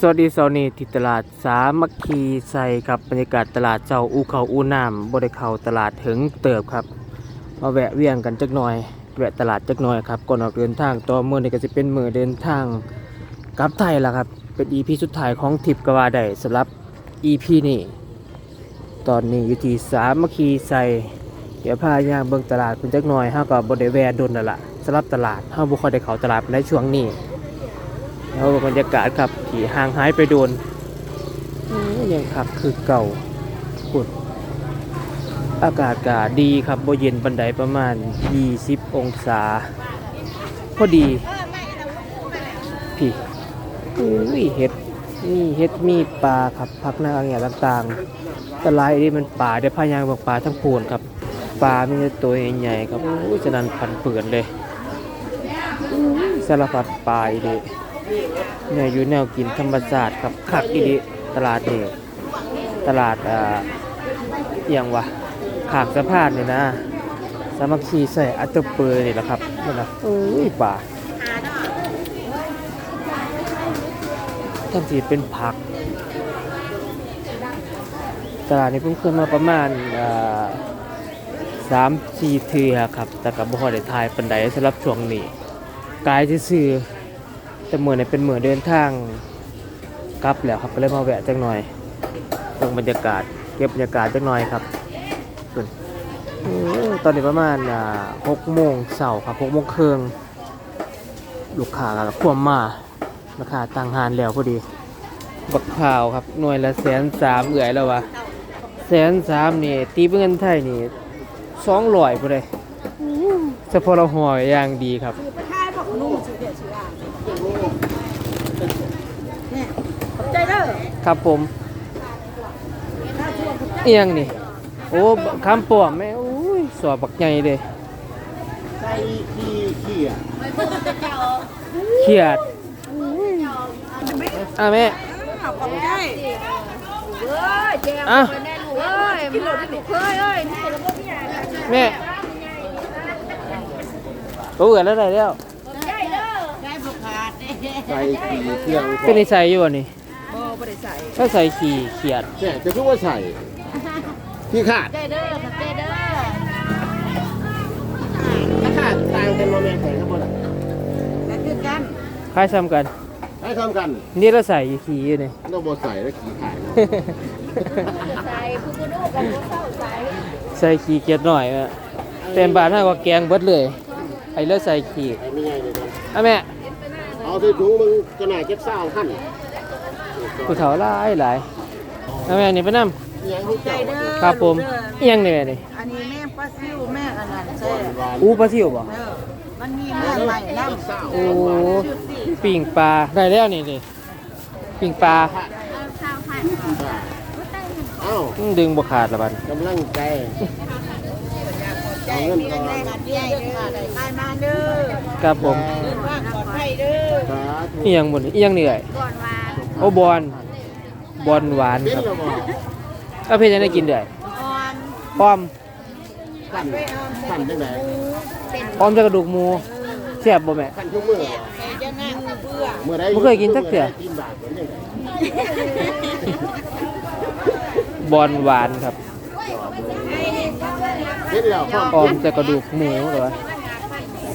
สวัสดีเสาร์นี้ที่ตลาดสามัคคีไซครับบรรยากาศตลาดเจ้าอูเขาอูน้ำบริเขาตลาดถึงเติบครับมาแวะเวียงกันจักหน่อย แวะตลาดจักหน่อยครับก่อนออกเดินทางต่อเมื่อนี้ก็จะเป็นมือเดินทางกลับไทยล้วครับเป็น EP สุดท้ายของทิปกว่าได้สำหรับ EP นี้ตอนนี้อยู่ที่สามัคคีไซเดี๋ยวพาย่างเบิ่งตลาดเป็นจักหน่อยเฮาก็บ่ได้แวะดนแล้วล่ะสำหรับตลาดเฮาบ่ค่อยได้เข้าตลาดในช่วงนี้ แล้วบรรยากาศครับที่ห่างหายไปโดนยังคักคือเก่าขุดอากาศกาดีครับบ่เย็นบันไดประมาณ 20 องศา พอดีพี่อุ้ยเห็ดนี่เห็ดมีปลาครับพักหน้าอะไรต่างๆแตะไลายนี่มันป่าเดี๋ยวพายางบอกปลาทั้งโพนครับปลามีแต่ตัวใหญ่ๆครับอุ้ยจะนันพันเปื่อนเลยสารพัดปลาอีเด เนี่ยอยู่แนวกินธรรมศาสตร์ครับคักอีดีตลาดนี่ตลาดอ่าอหย่างวะขากสะพานนี่ยนะ สามัคคีใส่อัตเตอร์เปอร์นี่แหละครับนั่นนะเอ้ยป่าทั้งทีเป็นผัก ตลาดนี้เพิ่งขึ้นมาประมาณอ่าสามสี่เทือครับ แต่กับบ่ค่อได้ทายปันไดสำหรับช่วงนี้กายซื่อ แต่เมื่อเนี่ยเป็นเมื่อเดินทางกลับแล้วครับก็เลยมาแวะจังหน่อยเบิ่งบรรยากาศเก็บบรรยากาศจังหน่อยครับส่วนโอ้ตอนนี้ประมาณอ่าหกโมงเสาร์ครับหกโมงครึ่งลูกค้าก็ควมมาราคาต่างหานแล้วพอดี บักข่าวครับหน่วยละแสนสามเอื่อยแล้ววะแสนสามนี่ตีเป็นเงินไทยนี่สองร้อยพอดีเฉพาะเราหอยอย่างดีครับ ท้ายบอกนุ่มสุดเด็ดสุดอะเนี่ยขอบใจเด้อ ครับผมถ้าช่วงขอบใจเอียงนี่ โอ้คำปวมแม่อุ้ยสอบบักใหญ่เลยใส่ขี้ขี้อะเขียดอะแม่ขอบใจเอ้ยแจมอะแน่ลูกเอ้ยกินหลดลูกเคยเอ้ยนี่แล้วก็พี่ใหญ่แม่ตัวเอือแล้วได้แล้วใหญ่เด้อได้บุกขาดใส่ขี้เที่ยงเป็นนิสัยอยู่อันนี่ บ่บ่ได้ใส่ถ้าใส่ขี่เขียดเนี่ยจะคือว่าใส่ขี้ขาดใจเด้อขอบใจเด้อขี้ขาดต่างกันมาแม่งใส่ครับบ่ล่ะแล้วคือกันคล้ายซ้ำกันให้ทำกันนี่เราใส่ขี่อยู่นี่ต้องบ่ใส่แล้วขี้ขาดนะใส่คือกูดูกันบ่เศร้าใส่ใส่ขี่เกียดหน่อยอะเต็มบาทให้กว่าแกงเบิดเลยไอ้เลือใส่ขี่ไอ้ไม่ใหญ่เลยนะอะแม่เอาที่ถุงมึงก็น่าเก็บเศร้าขั้น ผู้เฒ่าหลายหลายอะแม่นี่ไปนำยังให้ใจเจ้าเด้อครับผมเอียงนี่แม่นี่อันนี้แม่ปลาซิวแม่อันนั้นแซ่หวานอู้ปลาซิวบ่เออมันมีแม่ใหม่นำโอ้ปิ่งปลาได้แล้วนี่นี่ปิ่งปลาเอ้าอืมดึงบ่ขาดละบัดกำลังใจเอาเงินก่อนแม่กันใหญ่เด้อได้มาเด้อครับผมว่าปลอดภัยเด้อสาธุเอียงบ่นี่เอียงนี่เอ้ยก่อนวาน โอ้บอลบอลหวานเป็นครับแล้วบ่เอาเพิ่นจะได้กินได้อ่อนป้อมขั้นขั้นจังได๋ป้อมจะกระดูกหมูแซ่บบ่แม่ขั้นทุกมื้อแม่จะนั่งเบื่อเมื่อใดบ่เคยกินจักเทื่อกินบาทเหมือนจังได๋บอลหวานครับเฮ็ดแล้วพร้อมป้อมจะกระดูกหมูเหรอวะ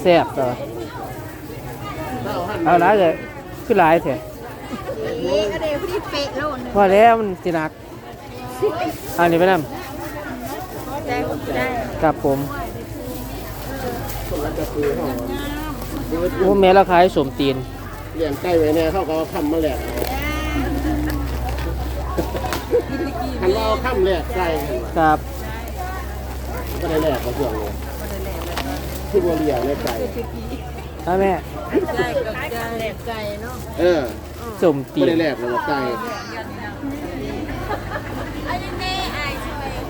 แซ่บเหรอวะเจ้าหั่นเอาหลายเลยคือห ลายแท้นี่ก็เดี๋ยวพี่เป๊ะแล้วนึงพอแล้วมันสิหนักอันนี้ไปนำใจใจครับผมคนละจะคือเฮาโอ้แม่เราขายสมตีนเลี้ยงไก่ไว้แน่เขาก็เอาคำมาแลกเอาคันว่าเอาคำแลกไก่ครับก็ได้แลกกับเพื่อนเลยคือว่าเลี้ยงในไก่ถ้าแม่ใจกับใจแหลกใจเนาะ เออ สมตีก็นได้แลกกับไก่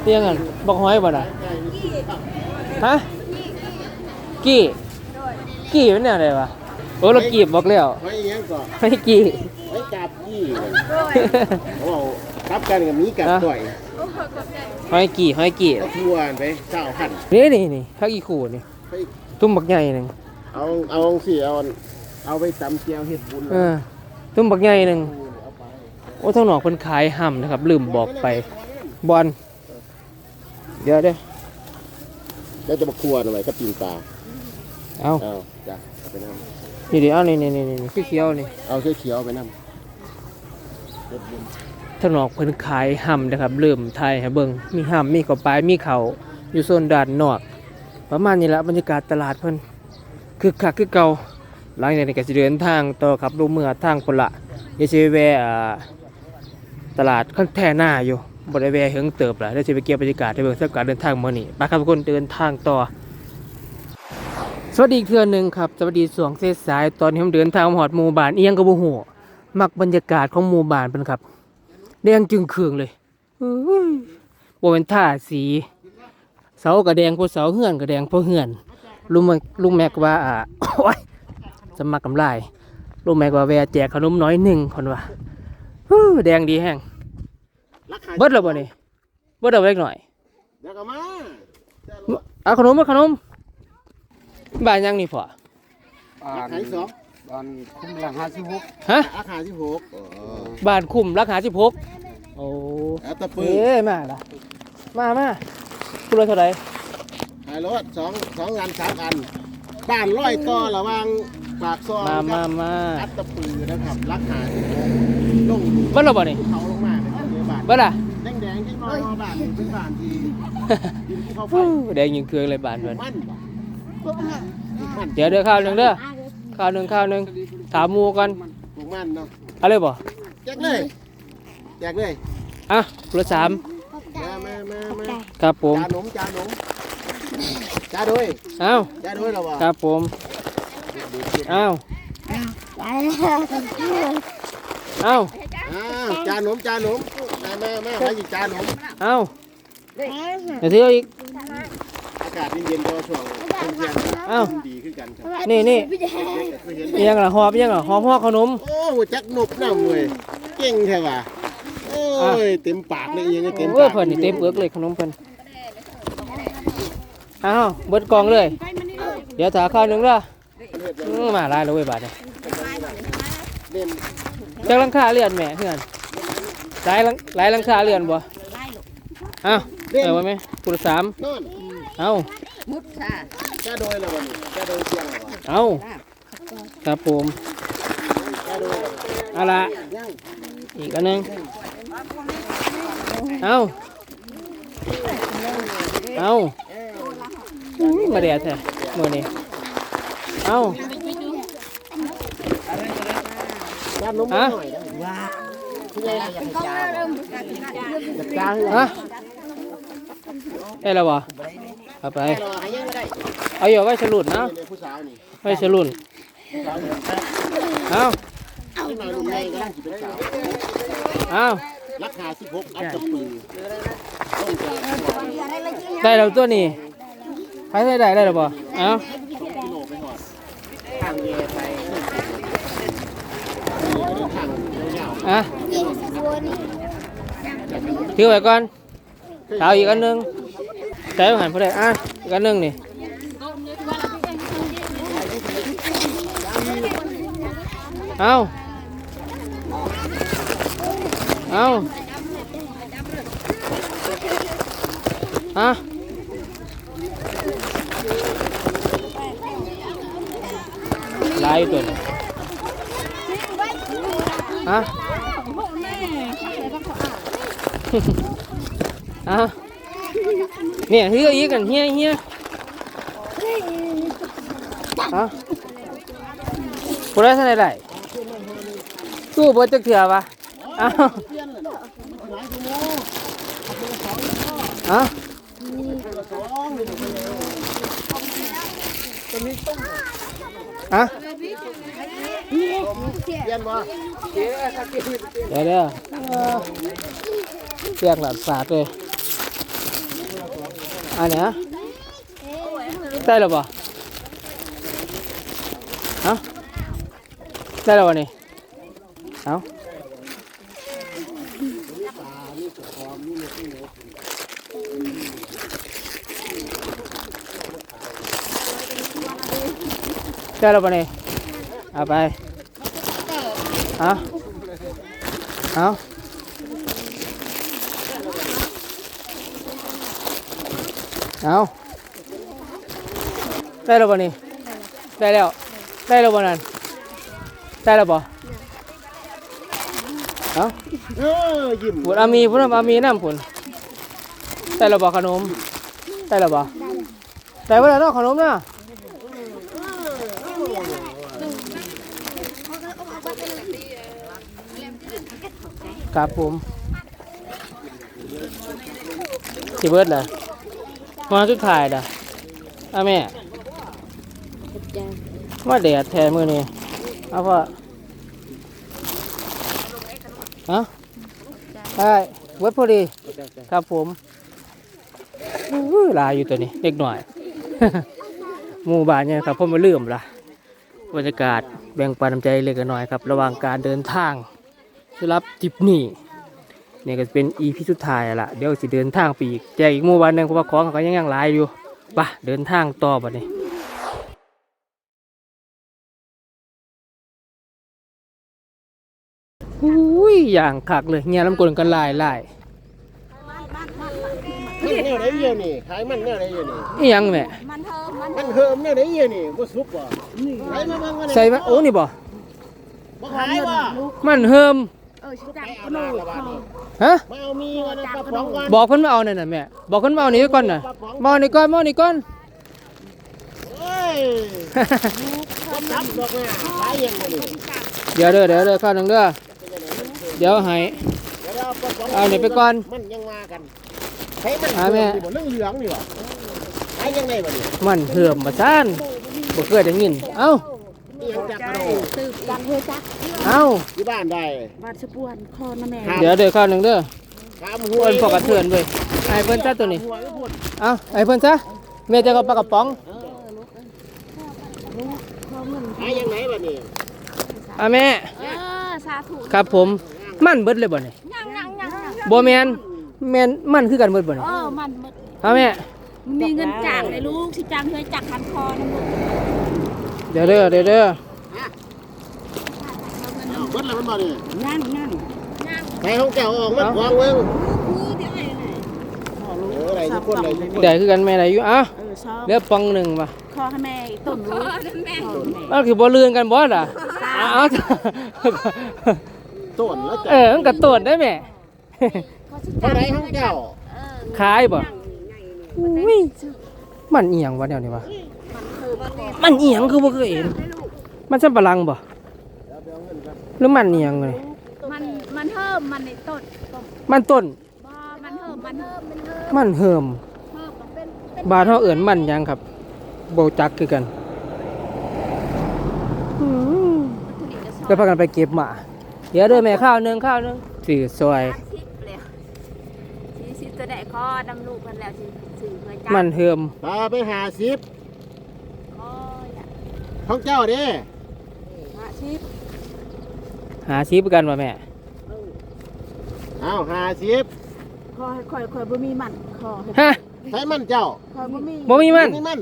เรียงกันบอกหอยบ่น่ะฮะกี้กี้มันแนวไหนวะโอ้เรากีบบอกแล้วไว้อยังก่อนไม่กี้ ไว้จับยี่เขาเอาทับกันกับมีกับต่อยหอยกี้หอยกี้ก็ทั่วไปเจ้าหันนี่นี่นี่พักอีขู่นี่ไปตุ้มบักใหญ่หนึ่งเอาเอาสิเอาเอาไปตำเจียวเห็ดบุญเออ ตุ้มบักใหญ่หนึ่งเอาไปโอ้ทางนอกเพิ่นขายห่ำนะครับ ลืมบอกไปบอลเดี๋ยวเด้อแล้วจะมาครัวหน่อยก็ปีนปลาเอาเอาจ้ะเอาไปน้นี่ดิเอานี่นี่นี่นี่เขียวๆนี่ำเอาเขียวๆเอาไปน้ำทางนอกเพิ่นขายห่ำนะครับลืมไทยให้เบิ่งมีห่ำมีข้าวปลายมีข้าวอยู่โซนด้านนอก ประมาณนี้ละบรรยากาศตลาดเพิ่นคือคักคือเก่า หลังจากนี้ก็สิเดินทางต่อครับลงเมือทางพนละย่าสิไปแวะอ่าตลาดคันแท่หน้าอยู่บ่ได้แวะเฮงเติบแหละเดี๋ยวไปเก็บบรรยากาศให้เบิ่งสำหรับการเดินทางเมื้อนี้ไปครับทุกคนเดินทางต่อ สวัสดีอีกเทื่อหนึ่งครับ สวัสดีสวงเสสายตอนนี้ผมเดินทางมาฮอดหมู่บ้านเอียงก็บ่ฮู้มักบรรยากาศของหมู่บ้านเพิ่นครับแดงจึงเคืองเลยบเป็นท่าสีเสากระแดงพวเสาเหือนกระแดงพวเหือนลุงแม็กลุงแม็กว่าอ่าโอ้ย สมักกำไรลุงแม็กว่าแวะแจกขนมน้อยหนึ่งคนว่าฮู้แดงดีแห้งราคาเบิดแล้วบ่นี่เบิดเอาไว้เล็กหน่อยเดี๋ยวก็มาเอาขนมมาขนมบ้านยังนี่พ่อราคาที่สองตอนคุ้มหลังห้าสิบหกฮะราคาที่หกเออบ้านคุ้มราคาสิบหกโอ้แล้วตะปืเอ้ยมาละมามาคุณเลยเท่าไหร่ขายรถสองสองอันสามอัน บ้านร้อยต่อระหวังปากซอยมามากับมาอัดตะปือนะครับราคาที่หกลงเบิดแล้วบ่นี่เขาลงมาในเรือบ้านเบิดอะแดงแดงๆที่นอนบ้านนี่เป็นบ้านที่ดินที่เขาไฟแดงยิงเคืองเลยบ้านเพิ่นมันมันเดี๋ยวเดี๋ยวข้าวหนึ่งเด้อข้าวหนึ่งข้าวหนึ่งถามหมูกันปลูกมันเนาะเอะไรบ่แจกเลยแจกเลยอะรถสามมามามามาครับผมจาหนมจาหนม จาด้วยเอ้าจาด้วยเหรอวะครับผมเอ้าเอ้าอ้าวจาหนมจาหนมมามามามาอีกจาหนมเอ้าเดี๋ยวเที่ยวอีกอากาศเย็นๆก็ช่วงเที่ยงๆอ้าวดีขึ้นกันครับนี่นี่เด็กๆเคยเห็นอิหยังล่ะหอบอิหยังล่ะหอบห่อขนมโอ้หัวจักหนุบน้ำเว้ยเก่งแท้ว่ะโอ้ยเต็มปากเลยอิหยังก็เต็มเออปากเพิ่นนี่เต็มเปลือกเลยขนมเพิ่นเอ้าเบิดกล่องเลย เดี๋ยวถาข้าวหนึ่งเด้ออื้อมาหลายแล้วเว้ยบาดเนี่ยเล่นจักหลังคาเรือนแหม่เฮือนหลายหลังหลายหลังคาเรือนบ่เอ้าเออไว้ไหมปุรสามนอนเอ้ามุดค่ะจาโดยแล้ววันนี้จาโดยเที่ยงแล้ววะเอ้าครับผมจาโดยเอาละยังอีกอันหนึงเอาเอาอุ้ย มาแดดแท้มือนี้เอาจาหนมมาหน่อยนะว้าที่ไหนอยากให้จาบ่อยากจาให้ฮะได้แล้วบ่เอาไปได้หรอให้ยังไม่ได้เอาอยู่ไว้ฉลุดนะนี่ผู้สาวนี่ไว้ฉลุนผู้สาวเนี่ยครับเอาที่นายลุงใหญ่ก็ได้สิเป็นสาวเอาราคา16อันตะปือต้องจากหัวได้แล้วตัวนี้ ไปได้ได้ได้แล้วบ่เอากิโลไปหอดทางเยไปทางยาวอะถือไว้ก่อนเอาอีกอันนึงใส่หันพอได้อะอีกอันนึงนี่เอาเอาฮะ ลายตัวนี้ฮะอะเนี่ยเฮียอีกกันเฮียเฮียอะผู้ใดท่านใดได้สู้บ่จักเถื่อปะอ้าวอะ อะเดี๋ยวเดี๋ยวเปียกหลานสาดเลยอันเนี้ยได้หรือเปล่าฮะได้หรือเปล่านี่เอา ช่เราปะเนี่ยเอาไปเอาเอาเอาได้แล้วปะนี่ได้แล้ว ได้แล้วปะนั่นได้แล้วปะเอาผุนอามีผุนอามีน้ำผุนได้แล้วปะขนม ได้แล้วปะได้เปะแล้วขนมนะ ครับผมสิเบิดเลยมาสุดท้ายล่ะอาแม่ว่าแดดแทนมือนี่เอาพ่อฮะได้เบิดพอดี ครับผมลายอยู่ตัวนี้เล็กหน่อยหมู่บ้านเนี่ยครับผมมาเลื่อมละบรรยากาศแบ่งปันน้ำใจเล็กน้อยครับ ระหว่างการเดินทาง ที่รับทริปนี้เนี่ยก็เป็นอีพีสุดท้ายแล้วละเดี๋ยวสิเดินทางไปอีกแจกอีกหมู่บ้านหนึ่งเพราะว่าของเขาก็ยังยังหลายอยู่ไปะเดินทางต่อบัดนี้อุ้ยอย่างคักเลยเงี้ยลำกลกันหลายหลายมันแนวไหนเยอะนี่ขายมันแนวไหนเยอะนี่นี่ยังแม่มันเธอมันมันเฮิมแนวไหนเยอะนี่บ่สุกบ่ขายมาบ้างว่าใส่มาโอ้นี่บ่บ่ขายบ่มันเฮิม เออชิจังไปเอาหน้าละบาดนี้ฮะมาเอามีกันนะปลาป๋องก่อนบอกเพิ่นมาเอานั่นน่ะแม่บอกเพิ่นมาเอานี่ไว้ก่อนน่ะมาเอานี่ก่อนมาเอานี่ก่อนเอ้ยบ่จับดอกนะขายยังบ่นี่เดี๋ยวเด้อเดี๋ยวเด้อข้าวหนึงเด้อเดี๋ยวให้เดี๋ยวเอาปลาป๋องเอานี่ไปก่อนมันยังมากันให้มันหาแม่บ่เรื่องเหลืองนี่บ่ขายยังไงบ่นี่มันเฮิมมาซ่านบ่เคยได้ยินเอ้า นี่ยังจักกระโดดตื่นจังเฮ้ยจักเอ้าอยู่บ้านได้บาดสะปวนคอนะแม่ครับเดี๋ยวเด้อข้าวหนึงเด้อขามหัวเพิ่นพอกระเทือนเว้ยให้เพิ่นซะตัวนี้หัวก็พุ่นเอ้าให้เพิ่นซะแม่จะเอาปลากระป๋องขายยังไงบ่นี่อะแม่เออสาธุครับผมมันเบิดเลยบ่นี่ยังยังยังยังบ่แม่นแม่นมันคือกันเบิดบ่นี่เออมันหมดเอาแม่มีเงินจ่างเลยลูกชิจังเฮ้ยจักพันคอนะลูก เดี๋ยวเด้อเดี๋ยวเด้อเอาเบิดแล้วมันบ่นี่ยังยังยังไปห้องแก้วออกมาควางเบิ่งคือเดี๋ยวไอ้ไหนเอออะไรทุกคนอะไรทุกคนได้คือกันแม่ได้อยู่เอ้าเออชอบเหลือปองหนึงมาคอให้แม่ต้นรู้แม่มันคือบ่ลื่นกันบ่ล่ะอ้าวต้นแล้วจ้ะเออมันก็ตรวจได้แม่เท่าไหรห้องแก้วขายบ่อุ้ยมันเอียงวะเดี๋ยวนี้วะ มันเอียงคือบ่เคยเห็น มันสัมปะหลังบ่หรือมันเอียงเลยมันมันเพิ่มมันในต้นต้นมันต้นบ่มันเพิ่มมันเพิ่มมันเพิ่มมันเหิม เพิ่มก็เป็นเป็นบาดเฮาเอิ้นมันหยังครับบ่จักคือกันอืมผู้หญิงจะสอนก็พากันไปเก็บหมาเดี๋ยวเด้อแม่ข้าวหนึงข้าวหนึงซื้อซอย ทิพย์เลยสีสีตัวใดคอดำลูกกันแล้วสิสื่อเพื่อจ้ามันเหิมพาไปหาสิบคออย่า ห้องเจ้าเด้หาชิปหาชีพกันบ่แม่ เอาหาสิบคอให้คอยคอยบ่มีมันคอให้ฮะใช้มันเจ้าคอยบ่มีบ่มีมัน นี่มัน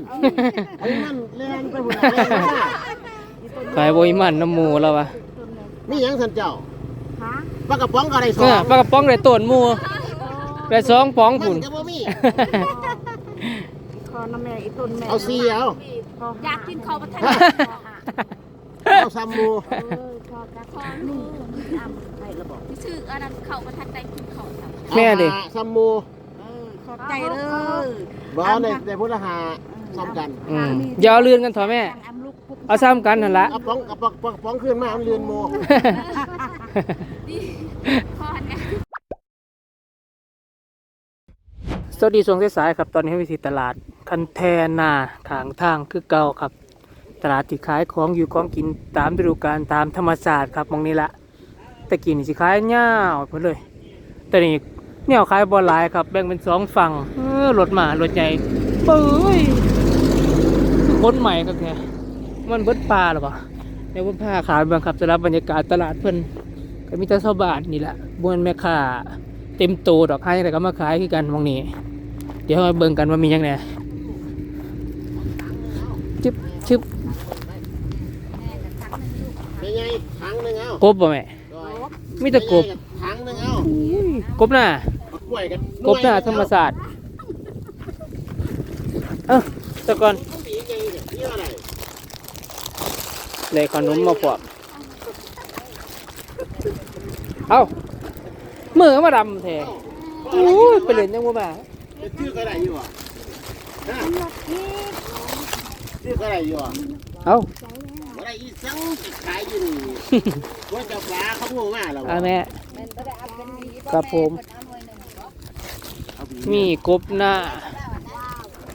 ไอ้มันเลี้ยงไปหุ่นเลี้ยงมาขายบ่มีมันน้ำหมูแล้ววะต้นเลยมีหยังสันเจ้าฮะปลากระป๋องก็ได้สอเอองปลากระป๋องได้ต้นหมูได้สองป๋องมัพุ่นน ก็บ่มี คอน้ำแม่อีต้นแม่เอาซีเอา อยากกินคอประทันเอาซัมมูเออคอกะคอนี่อ้ำให้ระบอกที่ชื่ออันนั้นเขาประทันได้กินเขาครับแม่ดิเอาหาซัมมูเออขอบใจเลยบ่ในในพุทธหาซ้ำกันอืมอย่าเอาเลื่อนกันเถอะแม่อำลูกปุ๊บเอาซ้ำกันนั่นละเอาป๋องเอาป๋องป๋องป๋องขึ้นมามันเรียนโม สวัสดีช่วงสายครับ ตอนนี้วิธีตลาด คันแทนาทางทางคือเก่าครับ ตลาดที่ขายของอยู่ของกินตามฤดูกาลตามธรรมชาติครับมองนี้ละแต่กินนี่สิขายเง่าวเพิ่นเลยแต่นี่เนี่ยขายบอลลายครับแบ่งเป็นสองฝั่งรถมารถใหญ่เป้ยคนใหม่ครับเนี่ยมันเบิดปลาหรอเปล่าในวันผ้าขายบางครับสำหรับบรรยากาศตลาดเพิ่นก็มีแต่ชาวบ้านนี่แหละบวนแม่ค้าเต็มโตดอกให้แต่ก็มาขายคือกันมองนี้ ดี๋ยวมาเบิ่งกันว่ามีหยังไงชึบชึบเป็นไงถังหนึ่งเอากบบ่แม่มีแต่กบถังหนึ่งเอากบหน้าเอากล้วยกันกบหน้าธรรมศาสตร์เอ้าตะก่อนปีใหญ่เนี่ยนี่อะไรเลยขนมมาพร้อมเอ้ามือมาดำแท้โอ้ยไปเล่นยังบ่มา ชื่อก็ได้อยู่อะฮะชื่อก็ได้อยู่อะเอาอะไรอีสังขายอยู่นี่ว่าจะฟ้าเขาโง่มากแล้วอาแม่ครับผมมีกบหน้า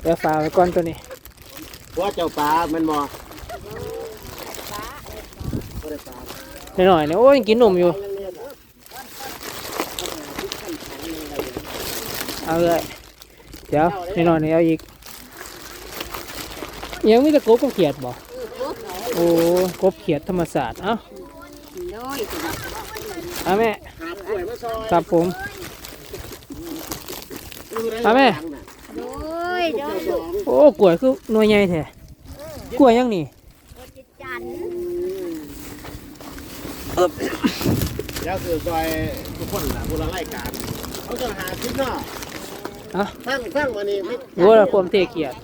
เดี๋ยวฝากไว้ก่อนตัวนี้ว่าเจ้าปลามันบ่หน่อยๆเนี่ยโอ้ยยังกินหนุ่มอยู่ เอาเลย เดี๋ยวหน่นอยๆนี่เอาอีกยังมีแต่กบกับเขียดบ่โอ้กบเขียดธรรมศาสตร์เอ้าเอาแม่ครับผมเอาแม่โอ้กล้วยคือหน่วยใหญ่แท้กล้วยยังนี่แล้วคือซอยทุกคนล่ะคนละรายการเขาจะหาชิ้นเนาะ อะฟังฟังวันนี้ไม่โอ้ละความเทเขียด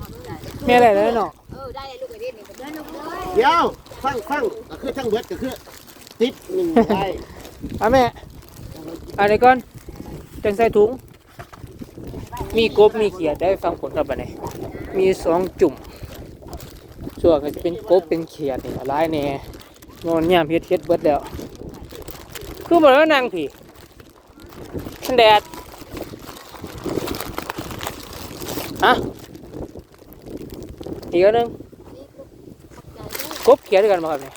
แม่อะไรแล้วเนาะเออได้เลยลูกไอ้เด็กนี่เด้อลูกเอ้ยเดี๋ยวฟังฟังก็คือทั้งเบิดก็คือติดหนึ่งได้เอาแม่เอันนี้ก่อนจังใส่ถุง มีกบมีเขียดได้ฟังผลครับบัดนี้มีสองจุ่มส่วนก็จะเป็นกบเป็นเขียดนี่หลายแน่นอนยามเฮ็ดเฮ็ดเบิดแล้ว คือบ่แล้วนางพี่มันแดด ฮะอีกอันหนึงกบเขียดด้วยกันบ่ครับเนี่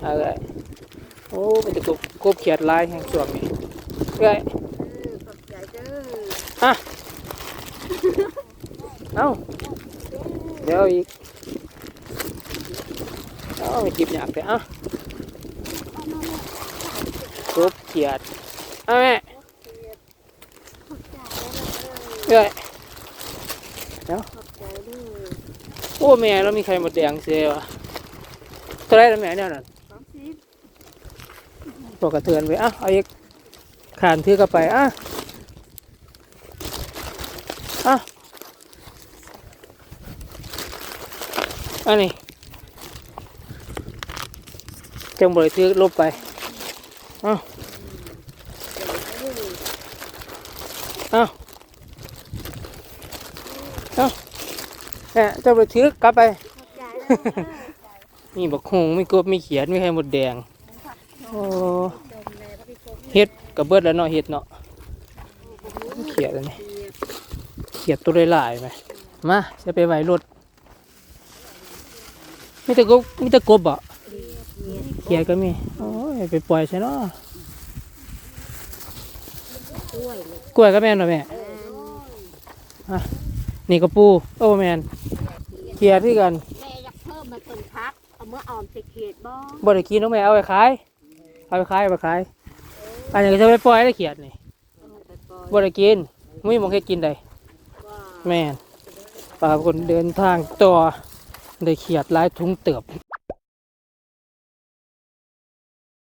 เอาเลยโอ้มันจะกบกบเขียดลายแห่งช่วงนี้เอ้ยฮะเอ้าเดี๋ยวอีกเอาไปจิบหยากเลยอะกบเขียดเอาแม่เอ้ย เดี๋ยวโอ้แม่เรามีไข่หมดแดงเสียวะเท่าไรแล้วแม่เนี่ยนั่นบอกกระเทือนไปอะเอาอีกขานถือกลับไปอะอะอันนี้จังบริถือลบไปเอาเอาเอา แหะจังบริถือกลับไปมีบักฮงไมีกบไมีเขียดมีไข่หมดแดงโอ้เห็ดกับเบิดแล้วเนาะเห็ดเนาะเขียดอันนี้เขียดตัวหลายๆไหมมาจะไปไหวรถมีแต่กบมีแต่กบอะเขียดก็มีโอ้ยไปปล่อยใช่เนาะกล้วยก็แม่นเหรอแม่อะ นี่ก็ปูโอ้แม่นเขียดที่กันแม่อยากเพิ่มมาต้นพักเอาเมื่อออมใส่เขตบ่บ่ได้กินน้องแม่เอาไปขายเอาไปขายเอาไปขายอันนี้ก็จะไปปล่อยได้เขียดนี่บ่ได้กินไม่มองให้กินได้แม่นปลาคนเดินทางต่อได้เขียดหลายถุงเติบ